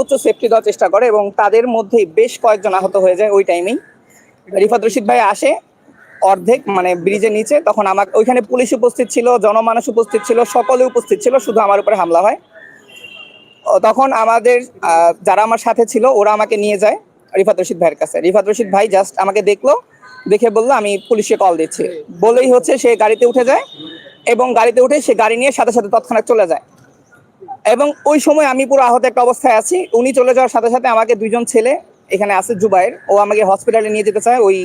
উচ্চ সেফটি দেওয়ার চেষ্টা করে এবং তাদের মধ্যে বেশ কয়েকজন আহত হয়ে যায় ওই টাইমেই রিফাত রশিদ ভাই আসে অর্ধেক মানে ব্রিজের নিচে, তখন আমার ওইখানে পুলিশ উপস্থিত ছিল, জনমানুষ উপস্থিত ছিল, সকলে উপস্থিত ছিল, শুধু আমার উপরে হামলা হয়। তখন আমাদের যারা আমার সাথে ছিল, ওরা আমাকে নিয়ে যায় রিফাত রশিদ ভাইয়ের কাছে। রিফাত রশিদ ভাই জাস্ট আমাকে দেখল, দেখে বলল, আমি পুলিশে কল দিচ্ছি। বলেই হচ্ছে সে গাড়িতে উঠে যায় এবং গাড়িতে উঠে সে গাড়ি নিয়ে সাথে সাথে তৎক্ষণাৎ চলে যায়। এবং ওই সময় আমি পুরো আহত একটা অবস্থায় আছি। উনি চলে যাওয়ার সাথে সাথে আমাকে দুইজন ছেলে এখানে আছে, জুবাইর। ও আমাকে হসপিটালে নিয়ে যেতে চায়। ওই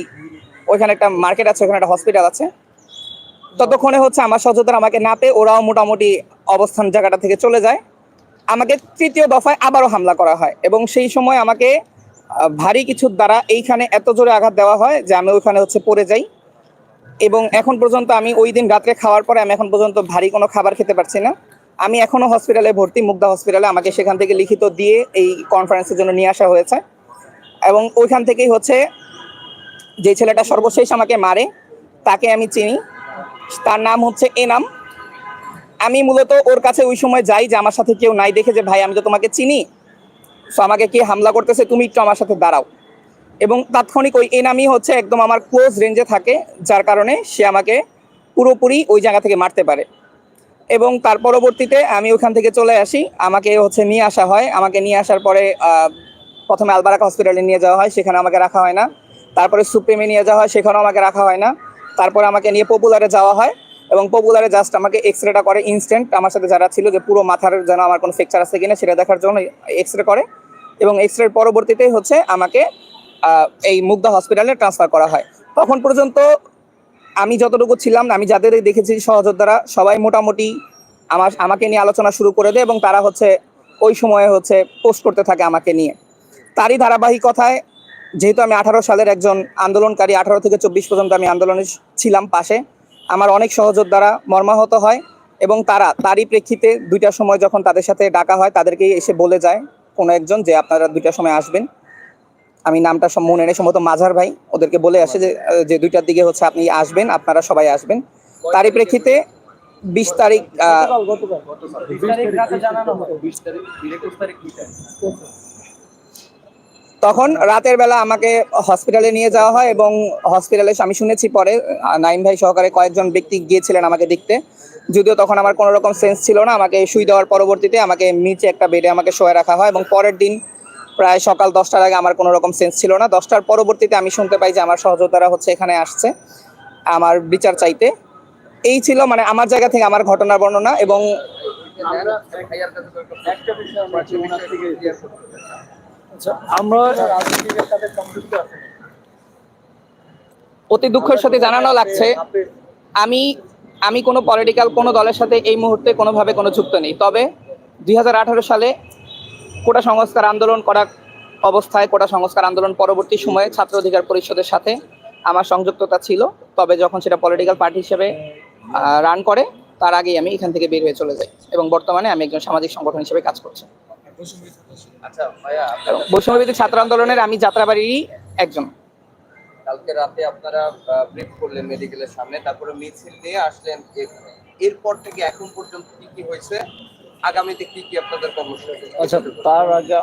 ওইখানে একটা মার্কেট আছে, ওখানে একটা হসপিটাল আছে। ততক্ষণে হচ্ছে আমার সহযোদ্ধা আমাকে না পেয়ে ওরাও মোটামুটি অবস্থান জায়গাটা থেকে চলে যায়। আমাকে তৃতীয় দফায় আবারও হামলা করা হয় এবং সেই সময় আমাকে ভারী কিছুর দ্বারা এইখানে এত জোরে আঘাত দেওয়া হয় যে আমি ওইখানে হচ্ছে পড়ে যাই। এবং এখন পর্যন্ত আমি ওই দিন রাত্রে খাওয়ার পরে আমি এখন পর্যন্ত ভারী কোনো খাবার খেতে পারছি না। আমি এখনও হসপিটালে ভর্তি মুগ্ধা হসপিটালে আমাকে সেখান থেকে লিখিত দিয়ে এই কনফারেন্সের জন্য নিয়ে আসা হয়েছে। এবং ওইখান থেকেই হচ্ছে যে ছেলেটা সর্বশেষ আমাকে মারে, তাকে আমি চিনি। তার নাম হচ্ছে এনাম। আমি মূলত ওর কাছে ওই সময় যাই যে আমার সাথে কেউ নাই, দেখে যে, ভাই, আমি তো তোমাকে চিনি। সো আমাকে কে হামলা করতেছে, তুমি একটু আমার সাথে দাঁড়াও। এবং তাৎক্ষণিক ওই এনামই হচ্ছে একদম আমার ক্লোজ রেঞ্জে থাকে, যার কারণে সে আমাকে পুরোপুরি ওই জায়গা থেকে মারতে পারে। এবং তার পরবর্তীতে আমি ওখান থেকে চলে আসি। আমাকে হচ্ছে নিয়ে আসা হয়। আমাকে নিয়ে আসার পরে প্রথমে আলবারাকা হসপিটালে নিয়ে যাওয়া হয়, সেখানে আমাকে রাখা হয় না। তারপরে সুপ্রিমে নিয়ে যাওয়া হয়, সেখানেও আমাকে রাখা হয় না। তারপরে আমাকে নিয়ে পপুলারে যাওয়া হয় এবং পপুলারে জাস্ট আমাকে এক্স রেটা করে ইনস্ট্যান্ট আমার সাথে যারা ছিল যে পুরো মাথার যেন আমার কোনো ফ্র্যাকচার আছে কিনা, সেটা দেখার জন্য এক্স রে করে এবং এক্স রের পরবর্তীতে হচ্ছে আমাকে এই মুগ্ধা হসপিটালে ট্রান্সফার করা হয়। তখন পর্যন্ত আমি যতটুকু ছিলাম আমি যাদের দেখেছি সহযোদ্ধারা, সবাই মোটামুটি আমার, আমাকে নিয়ে আলোচনা শুরু করে দেয় এবং তারা হচ্ছে ওই সময়ে হচ্ছে পোস্ট করতে থাকে আমাকে নিয়ে। তারই ধারাবাহিকতায়, যেহেতু আমি আঠারো সালের একজন আন্দোলনকারী, আঠারো থেকে চব্বিশ পর্যন্ত আমি আন্দোলনে ছিলাম পাশে, আমার অনেক সহযোদ্ধারা মর্মাহত হয় এবং তারা, তারই প্রেক্ষিতে দুইটার সময় যখন তাদের সাথে ডাকা হয় তাদেরকে এসে বলে যায়, কোনো একজন যে আপনারা দুইটার সময় আসবেন। আমি নামটা মনে নেই, সম্ভবত মাঝার ভাই। ওদেরকে বলে আসে যে দুইটার দিকে হচ্ছে আপনি আসবেন, আপনারা সবাই আসবেন। তারই প্রেক্ষিতে বিশ তারিখ তখন রাতের বেলা আমাকে হসপিটালে নিয়ে যাওয়া হয় এবং হসপিটালে আমি শুনেছি পরে নাইম ভাই সহকারে কয়েকজন ব্যক্তি গিয়েছিলেন আমাকে দেখতে। যদিও তখন আমার কোনো রকম সেন্স ছিল না, আমাকে শুই দেওয়ার পরবর্তীতে আমাকে নিচে একটা বেডে আমাকে শোয়ে রাখা হয় এবং পরের দিন প্রায় সকাল দশটার আগে আমার কোনো রকম সেন্স ছিল না। দশটার পরবর্তীতে আমি শুনতে পাই যে আমার সহযোদ্ধারা হচ্ছে এখানে আসছে আমার বিচার চাইতে। এই ছিল মানে আমার জায়গা থেকে আমার ঘটনার বর্ণনা এবং আমরা অতি দুঃখের সাথে জানানো লাগছে আমি আমি কোনো পলিটিক্যাল কোনো দলের সাথে এই মুহূর্তে কোনোভাবে কোনো যুক্ত নেই। তবে দুই হাজার আঠারো সালে কোটা সংস্কার আন্দোলন করা অবস্থায় কোটা সংস্কার আন্দোলন পরবর্তী সময়ে ছাত্র অধিকার পরিষদের সাথে আমার সংযুক্ততা ছিল। তবে যখন সেটা পলিটিক্যাল পার্টি হিসেবে রান করে তার আগেই আমি এখান থেকে বের হয়ে চলে যাই এবং বর্তমানে আমি একজন সামাজিক সংগঠন হিসেবে কাজ করছি। আচ্ছা বৈষম্যবিধি ছাত্র আন্দোলনের আমি যাত্রাবাড়িরই একজন। কালকে রাতে আপনারা ব্রেক করলেন মেডিকেলের সামনে তারপরে মিছিল নিয়ে আসলেন এরপর থেকে এখন পর্যন্ত কি কি হয়েছে? আগামীতে কি কি আপনাদের কর্মসূচি আচ্ছা তার আগে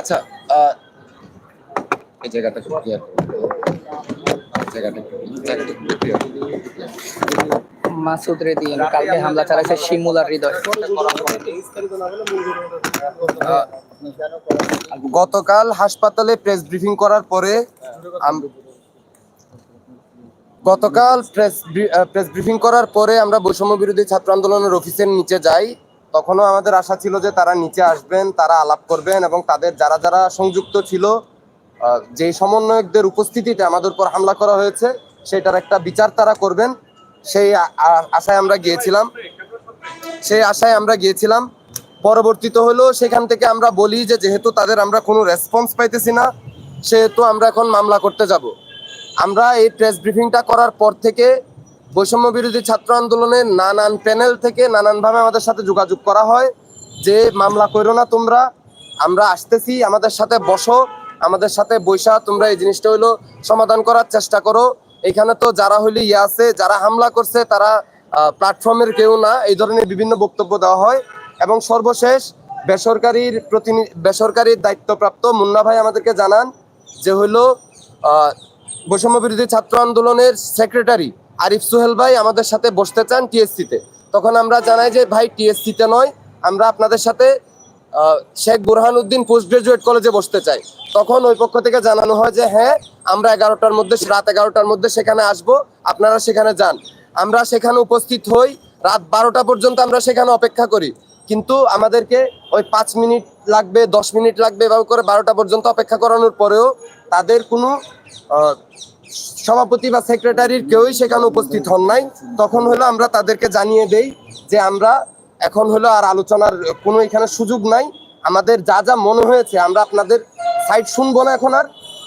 আচ্ছা এই জায়গাটা একটু clear জায়গাটা জায়গাটা একটু মাসুদ রেদি কালকে হামলা চালাইছে শিমুল হৃদয়। গতকাল হাসপাতালে প্রেস ব্রিফিং করার পরে গতকাল প্রেস প্রেস ব্রিফিং করার পরে আমরা বৈষম্য বিরোধী ছাত্র আন্দোলনের অফিসের নিচে যাই। তখনও আমাদের আশা ছিল যে তারা নিচে আসবেন, তারা আলাপ করবেন এবং তাদের যারা যারা সংযুক্ত ছিল যে সমন্বয়কদের উপস্থিতিতে আমাদের উপর হামলা করা হয়েছে, সেটার একটা বিচার তারা করবেন। সেই আশায় আমরা গিয়েছিলাম। সেই আশায় আমরা গিয়েছিলাম। পরবর্তীতে হলো সেখান থেকে আমরা বলি যে, যেহেতু তাদের আমরা কোনো রেসপন্স পাইতেছি না, সেহেতু আমরা এখন মামলা করতে যাব। আমরা এই প্রেস ব্রিফিংটা করার পর থেকে বৈষম্য বিরোধী ছাত্র আন্দোলনের নানান প্যানেল থেকে নানানভাবে আমাদের সাথে যোগাযোগ করা হয়। যে মামলা করো না তোমরা আমরা আসতেছি আমাদের সাথে বসো আমাদের সাথে বৈশা তোমরা এই জিনিসটা হইল সমাধান করার চেষ্টা করো। এখানে তো যারা হইলে ইয়ে আছে যারা হামলা করছে তারা প্ল্যাটফর্মের কেউ না। এই ধরনের বিভিন্ন বক্তব্য দেওয়া হয়। এবং সর্বশেষ বেসরকারির প্রতিনিধি বেসরকারির দায়িত্বপ্রাপ্ত মুন্না ভাই আমাদেরকে জানান যে আহ, বৈষম্য বিরোধী ছাত্র আন্দোলনের সেক্রেটারি আরিফ সোহেল ভাই আমাদের সাথে বসতে চান টিএসসিতে। তখন আমরা জানাই যে, ভাই, টিএসসিতে নয়, আমরা আপনাদের সাথে শেখ বুরহান উদ্দিন পোস্ট গ্রাজুয়েট কলেজে বসতে চাই। তখন ওই পক্ষ থেকে জানানো হয় যে হ্যাঁ আমরা এগারোটার মধ্যে, রাত এগারোটার মধ্যে সেখানে আসব, আপনারা সেখানে যান। আমরা সেখানে উপস্থিত হই, রাত বারোটা পর্যন্ত আমরা সেখানে অপেক্ষা করি। কিন্তু আমাদেরকে ওই পাঁচ মিনিট লাগবে, দশ মিনিট লাগবে, এভাবে করে বারোটা পর্যন্ত অপেক্ষা করানোর পরেও তাদের কোনো সভাপতি বা সেক্রেটারির কেউই সেখানে উপস্থিত হন নাই। তখন হলো আমরা তাদেরকে জানিয়ে দেই যে আমরা এখন হলো আর আলোচনার কোনো এখানে সুযোগ নাই। আমাদের যা যা মনে হয়েছে আমরা আপনাদের সাইট শুনব না এখন আর।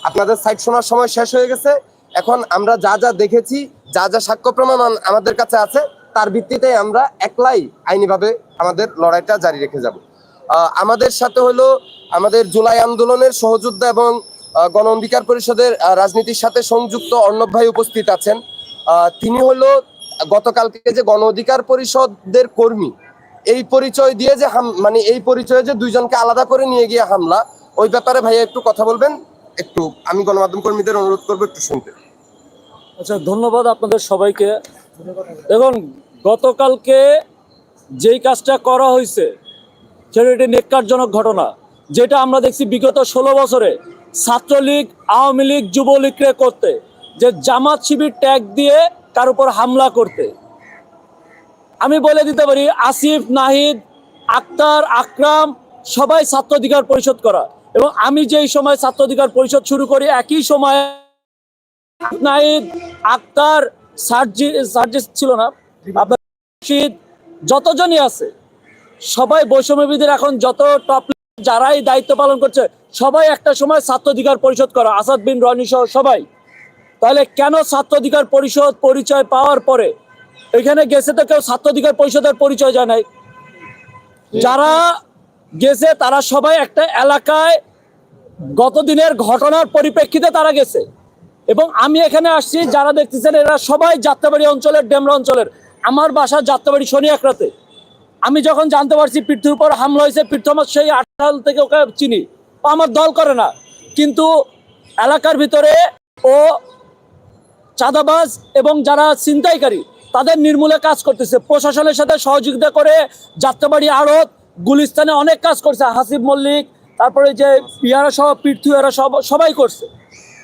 আপনাদের সাইট শোনার সময় শেষ হয়ে গেছে। এখন আমরা যা যা দেখেছি, যা যা সাক্ষ্য প্রমাণ আমাদের কাছে আছে, তার ভিত্তিতে আমরা একলাই আইনিভাবে আমাদের লড়াইটা জারি রেখে যাব। আমাদের সাথে হলো আমাদের জুলাই আন্দোলনের সহযোদ্ধা এবং গণ অধিকার পরিষদের রাজনীতির সাথে সংযুক্ত অর্ণব ভাই উপস্থিত আছেন। তিনি হলো গতকালকে যে গণ অধিকার পরিষদের কর্মী, এই পরিচয় দিয়ে যে মানে এই পরিচয়ে যে দুইজনকে আলাদা করে নিয়ে গিয়ে হামলা, ওই ব্যাপারে ভাইয়া একটু কথা বলবেন? একটু, আমি গণমাধ্যম কর্মীদের অনুরোধ করব একটু শুনতে। আচ্ছা ধন্যবাদ আপনাদের সবাইকে। দেখুন, গতকালকে যেই কাজটা করা হয়েছে, সেটা একটি নেককারজনক ঘটনা। যেটা আমরা দেখছি বিগত ষোলো বছরে। ছাত্রলীগ, আওয়ামী লীগ, যুবলীগকে করতে, যে জামাত শিবির ট্যাগ দিয়ে তার উপর হামলা করতে। আমি বলে দিতে পারি, আসিফ, নাহিদ, আক্তার, আকরাম, সবাই ছাত্র অধিকার পরিষদ করা। এবং আমি যেই সময় ছাত্র অধিকার পরিষদ শুরু করি, একই সময় নাহিদ, আক্তার, সার্জি সার্জিস ছিল না, আপনার যতজনই আছে, সবাই বৈষম্যবিদের এখন যত টপ যারাই দায়িত্ব পালন করছে, সবাই একটা সময় ছাত্র অধিকার পরিষদ করা। আসাদ বিন রনি সহ সবাই। তাহলে কেন ছাত্র অধিকার পরিষদ পরিচয় পাওয়ার পরে এখানে গেছে তো কেউ ছাত্র অধিকার পরিষদের পরিচয় নাই? যারা গেছে, তারা সবাই একটা এলাকায় গতদিনের ঘটনার পরিপ্রেক্ষিতে তারা গেছে। এবং আমি এখানে আসছি, যারা দেখতেছেন, এরা সবাই যাত্রাবাড়ি অঞ্চলের, ডেমরা অঞ্চলের। আমার বাসা যাত্রাবাড়ি শনি একরাতে আমি যখন জানতে পারছি পৃথ্বীর উপর হামলা হয়েছে পৃথ্বী আমার সেই আঠাল থেকে ওকে চিনি। আমার দল করে না। কিন্তু এলাকার ভিতরে ও চাঁদাবাজ এবং যারা ছিনতাইকারী, তাদের নির্মূলে কাজ করতেছে। প্রশাসনের সাথে সহযোগিতা করে যাত্রাবাড়ি আড়ত, গুলিস্তানে অনেক কাজ করছে। হাসিব মল্লিক, তারপরে যে পিয়ারা সহ, পৃথ্বী এরা সব সবাই করছে।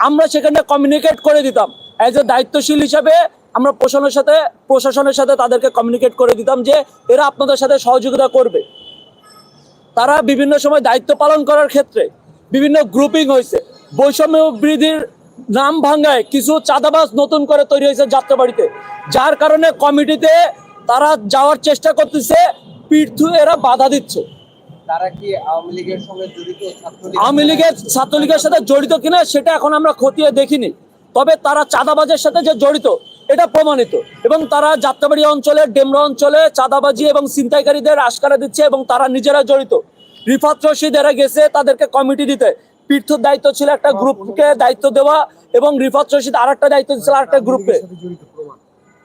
আমরা সেখানে কমিউনিকেট করে দিতাম। অ্যাজ এ দায়িত্বশীল হিসাবে আমরা প্রশাসনের সাথে প্রশাসনের সাথে তাদেরকে কমিউনিকেট করে দিতাম যে এরা আপনাদের সাথে সহযোগিতা করবে। তারা বিভিন্ন সময় দায়িত্ব পালন করার ক্ষেত্রে বিভিন্ন গ্রুপিং হয়েছে। বৈষম্য বৃদ্ধির নাম ভাঙ্গায় কিছু চাঁদাবাজ নতুন করে তৈরি হয়েছে যাত্রাবাড়িতে। যার কারণে কমিটিতে তারা যাওয়ার চেষ্টা করতেছে পৃথু এরা বাধা দিচ্ছে। আওয়ামী লীগের ছাত্রলীগের সাথে জড়িত কিনা সেটা এখন আমরা খতিয়ে দেখিনি। তবে তারা চাঁদাবাজের সাথে যে জড়িত এটা প্রমাণিত। এবং তারা যাত্রাবাড়ি অঞ্চলে, ডেমরা অঞ্চলে চাঁদাবাজি এবং ছিনতাইকারীদের আশকারা দিচ্ছে এবং তারা নিজেরা জড়িত। রিফাত রশিদ এরা গেছে তাদেরকে কমিটি দিতে। পীর্থর দায়িত্ব ছিল একটা গ্রুপকে দায়িত্ব দেওয়া এবং রিফাত রশিদ আর একটা দায়িত্ব ছিল আর একটা গ্রুপকে।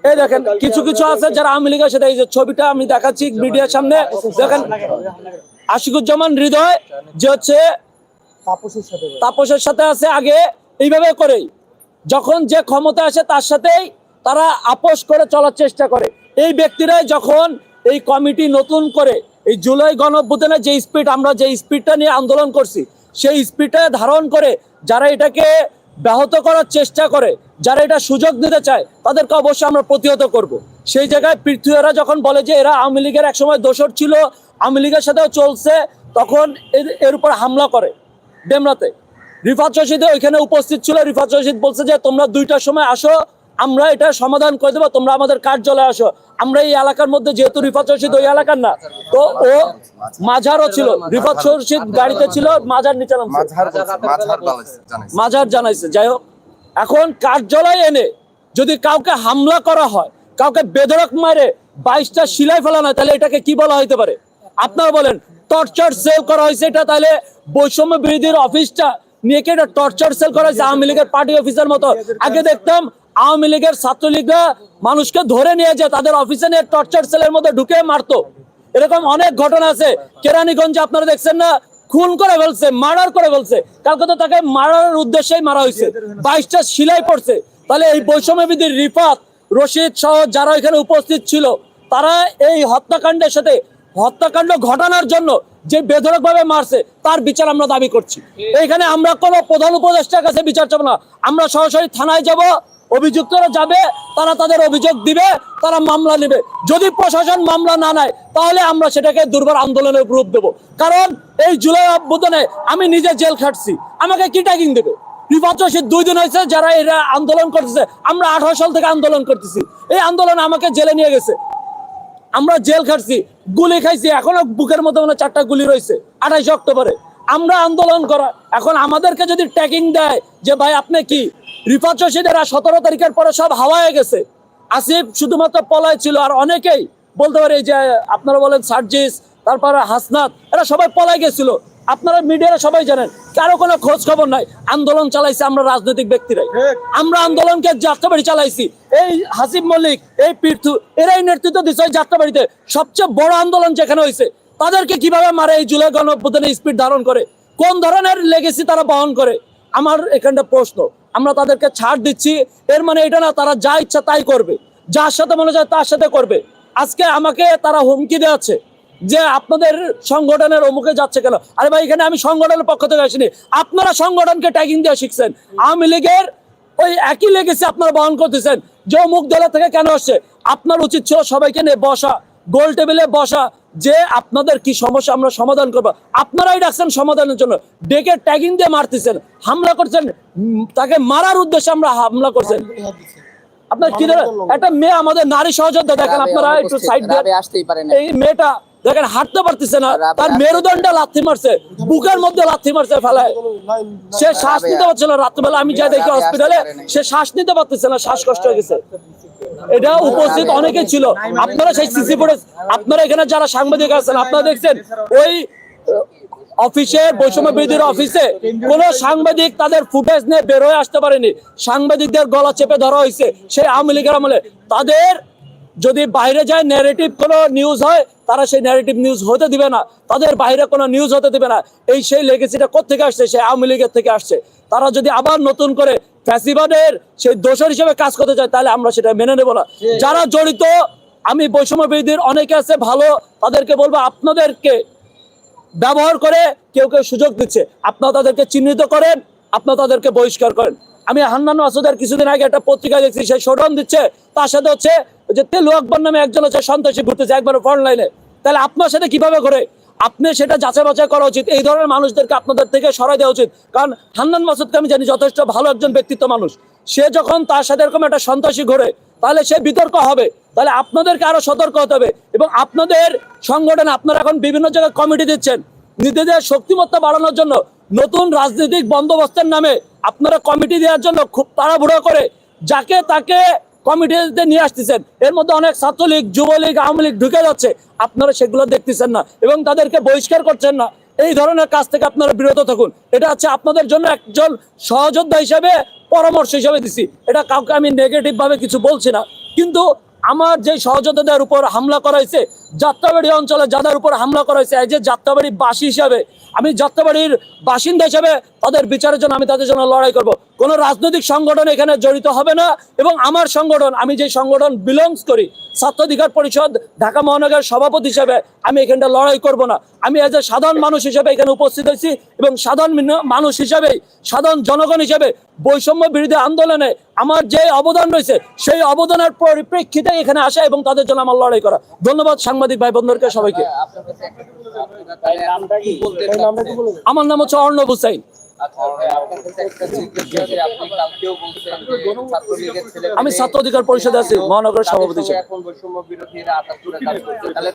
এই দেখেন, কিছু কিছু আছে যারা আওয়ামী লীগের সাথে, এই যে ছবিটা আমি দেখাচ্ছি মিডিয়ার সামনে। দেখেন, আশিকুজ্জামান হৃদয় যে হচ্ছে তাপসের সাথে আছে। আগে এইভাবে করেই। যখন যে ক্ষমতা আসে তার সাথেই তারা আপোষ করে চলার চেষ্টা করে। এই ব্যক্তিরাই যখন এই কমিটি নতুন করে এই জুলাই গণঅভ্যুত্থানের যে স্পিড, আমরা যে স্পিডটা নিয়ে আন্দোলন করছি, সেই স্পিডটা ধারণ করে যারা এটাকে ব্যাহত করার চেষ্টা করে, যারা এটা সুযোগ দিতে চায়, তাদেরকে অবশ্যই আমরা প্রতিহত করব। সেই জায়গায় পৃথ্বীরা যখন বলে যে এরা আওয়ামী লীগের একসময় দোষর ছিল, আওয়ামী লীগের সাথেও চলছে, তখন এর উপর হামলা করে ডেমরাতে। রিফাত রশিদ ওইখানে উপস্থিত ছিল। রিফাত রশিদ বলছে যে, তোমরা দুইটার সময় আসো আমরা এটা সমাধান করে দেবো তোমরা আমাদের কার্যালয়ে আসো। আমরা এই এলাকার মধ্যে যেহেতু রিফাত রশিদ ওই এলাকার না। তো ও মাঝারও ছিল রিফাত রশিদ গাড়িতে ছিল মাঝার নিচে। মাঝার জানাইছে। যাই হোক। এখন কার্যালয় এনে যদি কাউকে হামলা করা হয় কাউকে বেধরক মারে বাইশটা শিলাই ফেলানো হয় তাহলে এটাকে কি বলা হইতে পারে? আপনারা বলেন টর্চার সেল করা হয়েছে এটা তাহলে বৈষম্য বিরোধীর অফিসটা নিয়ে কি এটা টর্চার সেল করা হয়েছে? আওয়ামী লীগের পার্টি অফিসের মতো। আগে দেখতাম আওয়ামী লীগের ছাত্রলীগরা মানুষকে ধরে নিয়ে যায় তাদের অফিসে নিয়ে টর্চার সেলের মধ্যে ঢুকে মারতো। এরকম অনেক ঘটনা আছে। কেরানীগঞ্জে আপনারা দেখছেন না, খুন করে ফেলছে, মার্ডার করে ফেলছে। কালকে তো তাকে মারার উদ্দেশ্যেই মারা হয়েছে। বাইশটা সিলাই পড়ছে। তাহলে এই বৈষম্যবিধির রিফাত, রশিদ সহ যারা এখানে উপস্থিত ছিল, তারা এই হত্যাকাণ্ডের সাথে হত্যাকাণ্ড ঘটানোর জন্য যে বেধরক ভাবে মারছে, তার বিচার আমরা দাবি করছি। এখানে আমরা কোনো প্রধান উপদেষ্টার কাছে বিচার চাবো না। আমরা সরাসরি থানায় যাব, অভিযুক্তরা যাবে, তারা তাদের অভিযোগ দিবে, তারা মামলা নেবে। যদি প্রশাসন মামলা না নেয়, তাহলে আমরা সেটাকে দুর্বার আন্দোলনের রূপ দেবো। কারণ এই জুলাই অভ্যুদনে আমি নিজে জেল খাটছি। আমাকে কি ট্যাগিং দেবে? দুই দিন হয়েছে যারা এরা আন্দোলন করতেছে। আমরা আঠারো সাল থেকে আন্দোলন করতেছি। এই আন্দোলন আমাকে জেলে নিয়ে গেছে। আমরা জেল খাটছি গুলি খাইছি এখনও বুকের মধ্যে মনে চারটা গুলি রয়েছে আঠাইশে অক্টোবরে। আমরা আন্দোলন করা এখন আমাদেরকে যদি ট্যাগিং দেয় যে ভাই আপনি কি রিফাত রশিদেরা সতেরো তারিখের পরে সব হাওয়ায় গেছে। আসিফ শুধুমাত্র পলায় ছিল আর অনেকেই বলতে পারে যে আপনারা বলেন সার্জিস তারপরে হাসনাত এরা সবাই পলায় গেছিল। আপনারা মিডিয়ারা সবাই জানেন কারও কোনো খোঁজ খবর নাই। আন্দোলন চালাইছে আমরা রাজনৈতিক ব্যক্তিরাই। আমরা আন্দোলনকে যাত্রাবাড়ি চালাইছি। এই হাসিব মল্লিক এই পীর্থু এরাই নেতৃত্ব দিচ্ছে ওই যাত্রাবাড়িতে। সবচেয়ে বড় আন্দোলন যেখানে হয়েছে, তাদেরকে কীভাবে মারে এই জুলাই গণঅভ্যুত্থানে স্পিড ধারণ করে? কোন ধরনের লেগেসি তারা বহন করে? আমার এখানটা প্রশ্ন। আমরা তাদেরকে ছাড় দিচ্ছি, এর মানে এটা না, তারা যা ইচ্ছা তাই করবে। যার সাথে মনে যায় তার সাথে করবে। আজকে আমাকে তারা হুমকি দেওয়াচ্ছে যে আপনাদের সংগঠনের অমুকে যাচ্ছে কেন? আরে ভাই, এখানে আমি সংগঠনের পক্ষ থেকে আসিনি। আপনারা সংগঠনকে ট্যাগিং দেওয়া শিখছেন। আওয়ামী লীগের ওই একই লেগেছে আপনারা বহন করতেছেন। যে অমুক দলের থেকে কেন আসছে? আপনার উচিত ছিল সবাইকে নিয়ে বসা গোল টেবিলে বসা যে আপনাদের কি সমস্যা আমরা সমাধান করব। আপনারাই ডাকছেন সমাধানের জন্য। ডেকে ট্যাগিং দিয়ে মারতেছেন হামলা করছেন তাকে মারার উদ্দেশ্যে আমরা হামলা করছেন। আপনার কি একটা মেয়ে আমাদের নারী সহযোদ্ধা দেখেন আপনারা একটু সাইড দিয়ে এই মেয়েটা দেখেন হাঁটতে পারতেছে না। তার মেরুদণ্ড লাথি মারছে বুকের মধ্যে লাথি মারছে ফেলায়। সে শ্বাস নিতে পারছে না রাত্রিবেলা আমি যাই দেখি হসপিটালে সে শ্বাস নিতে পারতেছে না শ্বাসকষ্ট হয়ে গেছে। এটা উপস্থিত অনেকে ছিল। আপনারা সেই সিসি ফুটেজ আপনারা এখানে যারা সাংবাদিক আছেন আপনারা দেখছেন ওই অফিসে বৈষম্য বিরোধীর অফিসে কোন সাংবাদিক তাদের ফুটেজ নিয়ে বের হয়ে আসতে পারেনি। সাংবাদিকদের গলা চেপে ধরা হয়েছে। সেই আওয়ামী লীগের আমলে। তাদের যদি বাইরে যায় ন্যারেটিভ কোনো নিউজ হয় তারা সেই ন্যারেটিভ নিউজ হতে দিবে না। তাদের বাইরে কোনো নিউজ হতে দিবে না। এই সেই লেগেসিটা কোথেকে আসছে? সেই আওয়ামী লীগের থেকে আসছে। তারা যদি আবার নতুন করে ফ্যাসিবাদের সেই দোষর হিসেবে কাজ করতে চায় তাহলে আমরা সেটা মেনে নেব না। যারা জড়িত আমি বৈষম্য বিরোধীর অনেকে আছে ভালো তাদেরকে বলব আপনাদেরকে ব্যবহার করে কেউ কেউ সুযোগ দিচ্ছে। আপনারা তাদেরকে চিহ্নিত করেন আপনারা তাদেরকে বহিষ্কার করেন। আমি হান্নান মাসুদের কিছুদিন আগে একটা পত্রিকা দেখছি সে শোডন দিচ্ছে তার সাথে হচ্ছে যে তেলু আকবর নামে একজন হচ্ছে সন্ত্রাসী ঘুরতেছে একবার ফ্রন্ট লাইনে তাহলে আপনার সাথে কীভাবে করে আপনি সেটা যাচাই বাছাই করা উচিত। এই ধরনের মানুষদেরকে আপনাদের থেকে সরাই দেওয়া উচিত। কারণ হান্নান মাসুদকে আমি জানি যথেষ্ট ভালো একজন ব্যক্তিত্ব মানুষ। সে যখন তার সাথে এরকম একটা সন্ত্রাসী ঘোরে, তাহলে সে বিতর্ক হবে। তাহলে আপনাদেরকে আরও সতর্ক হতে হবে। এবং আপনাদের সংগঠন, আপনারা এখন বিভিন্ন জায়গায় কমিটি দিচ্ছেন। নিজেদের শক্তিমত্তা বাড়ানোর জন্য নতুন রাজনৈতিক বন্দোবস্তের নামে আপনারা কমিটি দেওয়ার জন্য খুব তাড়াহুড়ো করে, যাকে তাকে কমিটিতে নিয়ে আসতেছেন। এর মধ্যে অনেক ছাত্রলীগ, যুবলীগ, আওয়ামী লীগ ঢুকে যাচ্ছে। আপনারা সেগুলো দেখতেছেন না এবং তাদেরকে বহিষ্কার করছেন না। এই ধরনের কাজ থেকে আপনারা বিরত থাকুন। এটা হচ্ছে আপনাদের জন্য একজন সহযোদ্ধা হিসেবে পরামর্শ হিসেবে দিছি। এটা কাউকে আমি নেগেটিভ ভাবে কিছু বলছি না। কিন্তু আমার যে সহযোদ্ধাদের উপর হামলা করা হয়েছে যাত্রাবাড়ি অঞ্চলে যাদের উপর হামলা করা হয়েছে, এই যে যাত্রাবাড়ি বাসী হিসাবে, আমি যাত্রাবাড়ির বাসিন্দা হিসাবে তাদের বিচারের জন্য আমি তাদের জন্য লড়াই করব। কোনো রাজনৈতিক সংগঠন এখানে জড়িত হবে না এবং আমার সংগঠন, আমি যে সংগঠন বিলংস করি, ছাত্র অধিকার পরিষদ, ঢাকা মহানগরের সভাপতি হিসেবে আমি এখানটা লড়াই করব না। আমি এজ এ সাধারণ মানুষ হিসেবে এখানে উপস্থিত হয়েছি এবং সাধারণ মানুষ হিসেবে, সাধারণ জনগণ হিসেবে বৈষম্য বিরোধী আন্দোলনে আমার যে অবদান রয়েছে, সেই অবদানের পরিপ্রেক্ষিতে এখানে আসা এবং তাদের জন্য আমার লড়াই করা। ধন্যবাদ সাংবাদিক ভাই বন্ধুদেরকে সবাইকে? আমার নাম হচ্ছে অর্ণব হুসাইন আমি ছাত্র অধিকার পরিষদে আছি, মহানগর সভাপতি